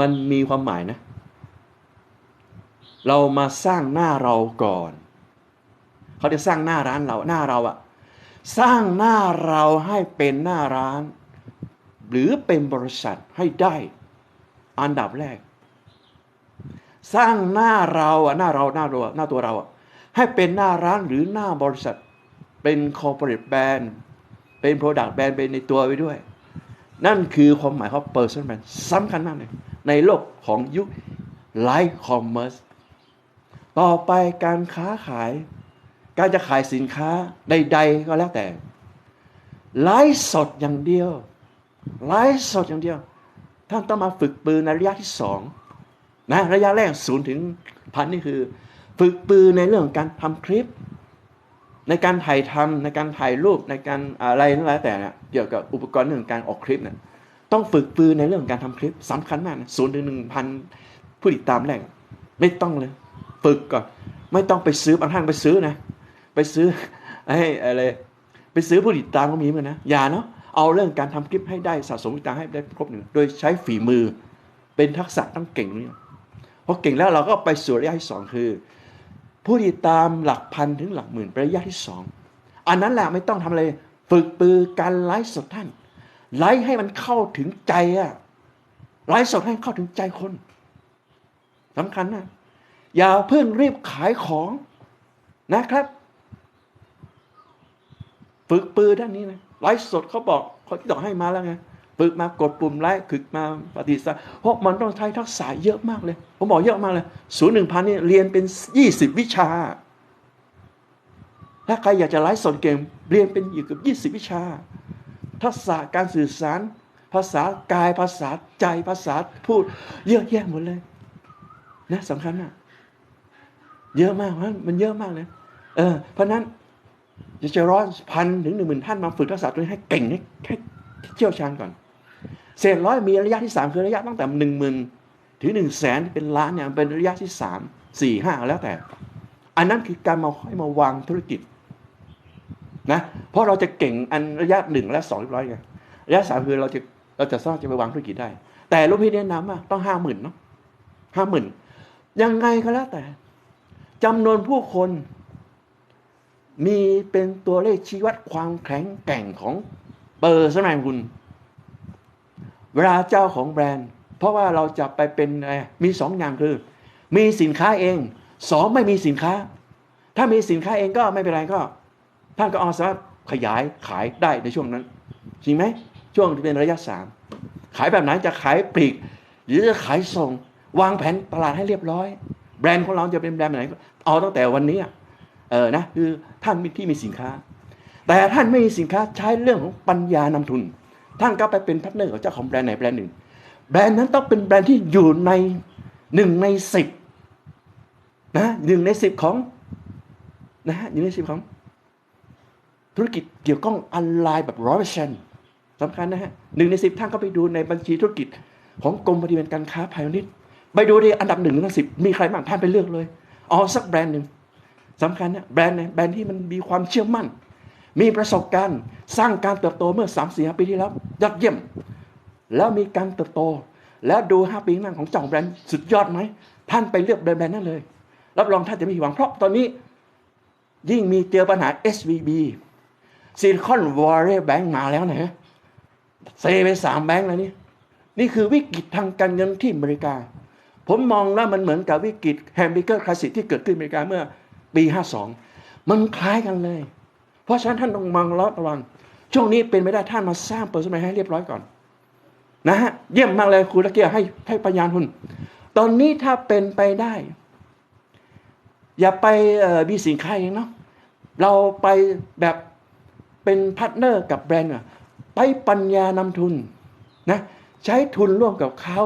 มันมีความหมายนะ เรามาสร้างหน้าเราก่อน เขาจะสร้างหน้าร้านเรา หน้าเราอะสร้างหน้าเราให้เป็นหน้าร้าน หรือเป็นบริษัทให้ได้ อันดับแรก สร้างหน้าเราอะหน้าเราหน้าตัวหน้าตัวเราอะให้เป็นหน้าร้านหรือหน้าบริษัท เป็น corporate brand เป็น product brand เป็นในตัวไปด้วย นั่นคือความหมายของ personal brand สำคัญมากเลย ในโลกของยุค live commerce ต่อไปการค้าขาย การจะขายสินค้าใด ๆ ก็แล้วแต่ ไลฟ์สดอย่างเดียว ไลฟ์สดอย่างเดียว ท่านต้องมาฝึกปืนในระยะที่สองนะระยะแรกศูนย์ถึงพันนี่คือ ฝึกปืนในเรื่องของการทำคลิป ในการถ่ายทำในการถ่ายรูปในการอะไรนั่นแหละแต่เนี่ยเกี่ยวกับอุปกรณ์เรื่องการออกคลิปเนี่ย ต้องฝึกปืนในเรื่องการทำคลิปสำคัญมากนะศูนย์ถึงหนึ่งพันผู้ติดตามแรก ไม่ต้องเลย ฝึกก่อน ไม่ต้องไปซื้อบางท่านไปซื้อนะ ไปซื้อไอ้อะไรไปซื้อผู้ติดตามก็มีเหมือนกันนะ อย่าเนาะเอาเรื่องการทำคลิปให้ได้สะสมติดตามให้ได้ครบหนึ่งโดยใช้ฝีมือเป็นทักษะต้องเก่งเนี่ยพอเก่งแล้วเราก็ไปสู่ระยะที่สองคือ ผู้ติดตามหลักพันถึงหลักหมื่นระยะที่สองอันนั้นแหละไม่ต้องทำอะไร ฝึกปือการไลฟ์สดท่าน ไลฟ์ให้มันเข้าถึงใจอะไลฟ์สดให้เข้าถึงใจคนสำคัญนะอย่าเพิ่งรีบขายของนะครับ ฝึกปือด้านนี้นะไลฟ์สดเขาบอกเขาที่ต้องให้มาแล้วไงฝึกมากดปุ่มไลค์ฝึกมาปฏิสัมเพราะมันต้องใช้ทักษะเยอะมากเลย ผมบอกเยอะมากเลยศูนย์หนึ่งพันนี่เรียนเป็นยี่สิบวิชา ถ้าใครอยากจะไลฟ์สดเก่งเรียนเป็นอยู่กับยี่สิบวิชา ทักษะการสื่อสาร ภาษากายภาษาใจภาษาพูด เยอะแยะหมดเลย นะสำคัญนะเยอะมากมันมันเยอะมากเลยเออเพราะนั้นจะจะร้อยพันถึงหนึ่งหมื่นท่านมาฝึกทักษะตัวนี้ให้เก่งให้ให้เชี่ยวชาญก่อนเศษร้อยมีระยะที่สามคือระยะตั้งแต่หนึ่งหมื่นถึงหนึ่งแสนเป็นล้านเนี่ยเป็นระยะที่สามสี่ห้าแล้วแต่ อันนั้นคือการมาให้มาวางธุรกิจนะ เพราะเราจะเก่งอันระยะหนึ่งและสองเรียบร้อยไงระยะสามคือเราจะเราจะสร้างจะไปวางธุรกิจได้ แต่ลูกพี่แนะนำว่าต้องห้าหมื่นเนาะห้าหมื่นยังไงก็แล้วแต่จำนวนผู้คนมีเป็นตัวเลขชี้วัดความแข็งแกร่งของเปอร์สมัยคุณ เวลาเจ้าของแบรนด์ เพราะว่าเราจะไปเป็นมีสองอย่างคือ มีสินค้าเองสองไม่มีสินค้า ถ้ามีสินค้าเองก็ไม่เป็นไรก็ ท่านก็เอาสามารถ ขยายขายได้ในช่วงนั้น จริงไหมช่วงที่เป็นระยะสามขายแบบไหนจะขายปลีก หรือจะขายส่ง วางแผนตลาดให้เรียบร้อย แบรนด์ของเราจะเป็นแบรนด์ไหนเอาตั้งแต่วันนี้เออนะคือท่านที่มีสินค้า แต่ท่านไม่มีสินค้าใช้เรื่องของปัญญานำทุน ท่านก็ไปเป็นพาร์ทเนอร์กับเจ้าของแบรนด์ไหนแบรนด์หนึ่งแบรนด์นั้นต้องเป็นแบรนด์ที่อยู่ในหนึ่งในสิบนะหนึ่งในสิบของนะฮะหนึ่งในสิบของ ธุรกิจเกี่ยวกับออนไลน์แบบร้อยเปอร์เซ็นต์สำคัญนะฮะหนึ่งในสิบท่านก็ไปดูในบัญชีธุรกิจของกรมปฏิบัติการค้าพาณิชย์ไปดูดิอันดับหนึ่งถึงสิบมีใครบ้างท่านไปเลือกเลยเอาสักแบรนด์หนึ่งสำคัญนะแบรนด์ไหนแบรนด์ที่มันมีความเชื่อมั่น มีประสบการณ์สร้างการเติบโตเมื่อสามสี่ปีที่แล้วยอดเยี่ยม แล้วมีการเติบโต แล้วดูห้าปีนั้นของเจ้าแบรนด์สุดยอดไหมท่านไปเลือกแบรนด์นั้นเลยรับรองท่านจะไม่ผิดหวังเพราะตอนนี้ ยิ่งมีเจอปัญหา SVB ซิลิคอนวอร์เรย์แบงก์มาแล้วนะเซไปสามแบงก์แล้วนี่นี่คือวิกฤตทางการเงินที่อเมริกา ผมมองว่ามันเหมือนกับวิกฤตแฮมเบอร์เกอร์คลาสสิกที่เกิดขึ้นอเมริกาเมื่อปี 52 มันคล้ายกันเลย เพราะฉะนั้นท่านต้องมองระวัง ช่วงนี้เป็นไม่ได้ท่านมาสร้างเปิดสมัยให้เรียบร้อยก่อนนะฮะเยี่ยมมากเลยคุณตะเกียให้ให้ปัญญาคุณตอนนี้ถ้าเป็นไปได้ อย่าไปมีสินค้าเองเนาะเราไปแบบ เป็นพาร์ทเนอร์กับแบรนด์อะไปปัญญานำทุนนะใช้ทุนร่วมกับเขา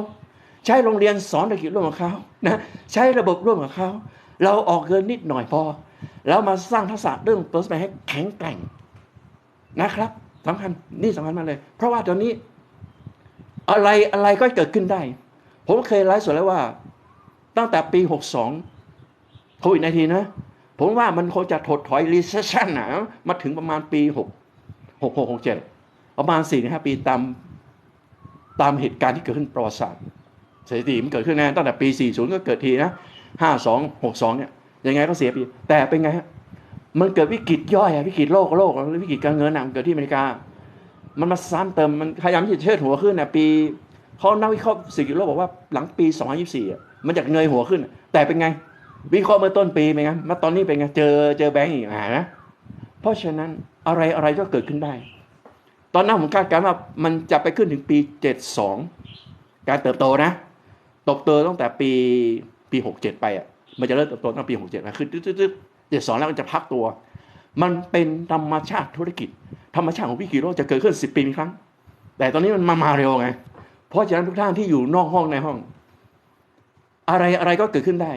ใช้โรงเรียนสอนธุรกิจร่วมกับเขานะใช้ระบบร่วมกับเขาเราออกเงินนิดหน่อยพอ แล้วมาสร้างทักษะเรื่องตัวสมัยให้แข็งแกร่งนะครับสำคัญนี่สำคัญมากเลย เพราะว่าตอนนี้ อะไรอะไรก็เกิดขึ้นได้ ผมเคยไลฟ์สดแล้วว่า ตั้งแต่ปี 62โควิดในทีนะ ผมว่ามันคงจะถดถอย recession นะมาถึงประมาณปี6667ประมาณ4-5ปีตามตามเหตุการณ์ที่เกิดขึ้นประวัติศาสตร์สถิติมันเกิดขึ้นแน่ตั้งแต่ปี 40 ก็เกิดทีนะ 52 62 เนี่ยยังไงก็เสียปี แต่เป็นไงฮะมันเกิดวิกฤตย่อยอะวิกฤตโลกโลกวิกฤตการเงินอะมันเกิดที่อเมริกา มันมาซ้ำเติมมันพยายามที่จะเชิดหัวขึ้นนะปีเขานักวิเคราะห์เศรษฐกิจโลกบอกว่าหลังปี 2024 มันจะเงยหัวขึ้น แต่เป็นไง วิเคราะห์เมื่อต้นปีเป็นไงมาตอนนี้เป็นไงเจอเจอแบงก์อีกอ่านะเพราะฉะนั้นอะไรอะไรก็เกิดขึ้นได้ ตอนนั้นผมคาดการณ์ว่ามันจะไปขึ้นถึงปี 72 การเติบโตนะเติบโตตั้งแต่ปีปี 67 ไปอะมันจะเริ่มเติบโตตั้งแต่ปี 67นะคือตึ๊ดๆเจ็ดสองแล้วมันจะพักตัว มันเป็นธรรมชาติธุรกิจ ธรรมชาติของวิกฤตโลกจะเกิดขึ้น 10 ปีมีครั้ง แต่ตอนนี้มันมามาเร็วไง เพราะฉะนั้นทุกท่านที่อยู่นอกห้องในห้อง อะไรอะไรก็เกิดขึ้นได้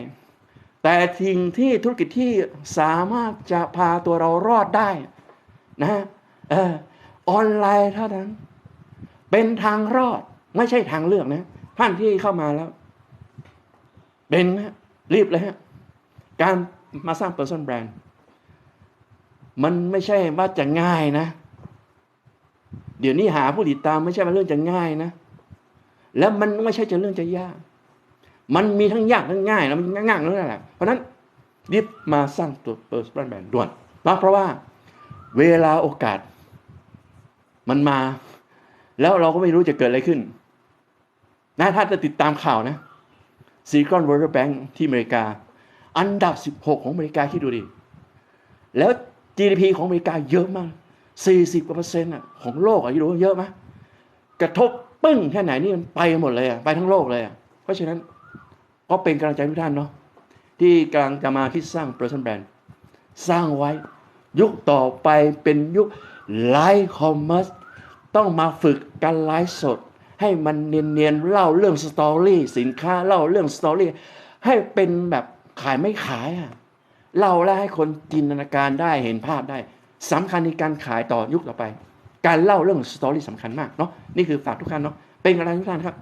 แต่ทิ้งที่ธุรกิจที่สามารถจะพาตัวเรารอดได้นะเออออนไลน์เท่านั้น เป็นทางรอดไม่ใช่ทางเลือกนะ ท่านที่เข้ามาแล้ว เป็นนะรีบเลยฮะการมาสร้าง person brand มันไม่ใช่ว่าจะง่ายนะ เดี๋ยวนี้หาผู้ติดตามไม่ใช่ว่าเรื่องจะง่ายนะ แล้วมันไม่ใช่จะเรื่องจะยาก มันมีทั้งยากทั้งง่ายแล้วมันง่ายๆนั่นแหละเพราะนั้นรีบมาสร้างตัว person brand ด่วนเพราะว่าเวลาโอกาส มันมา แล้วเราก็ไม่รู้จะเกิดอะไรขึ้นนะถ้าจะติดตามข่าวนะซีคอนวอร์แบงค์ที่อเมริกา อันดับ 16 ของอเมริกาคิดดูดิ แล้ว GDP ของอเมริกาเยอะมาก 40กว่าเปอร์เซ็นต์อะของโลกอะคิดดูเยอะไหมกระทบปึ้งแค่ไหนนี่มันไปหมดเลยอะไปทั้งโลกเลยอะเพราะฉะนั้น ก็เป็นกำลังใจทุกท่านเนาะที่กำลังจะมาคิดสร้าง person brand สร้างไว้ ยุคต่อไปเป็นยุคไลฟ์คอมเมอร์สต้องมาฝึกการไลฟ์สด ให้มันเนียนๆเล่าเรื่องสตอรี่สินค้าเล่าเรื่องสตอรี่ให้เป็นแบบขายไม่ขายอะเล่าแล้วให้คนจินตนาการได้เห็นภาพได้สำคัญในการขายต่อยุคต่อไป การเล่าเรื่องสตอรี่สำคัญมากเนาะนี่คือฝากทุกท่านเนาะเป็นกำลังใจทุกท่านครับ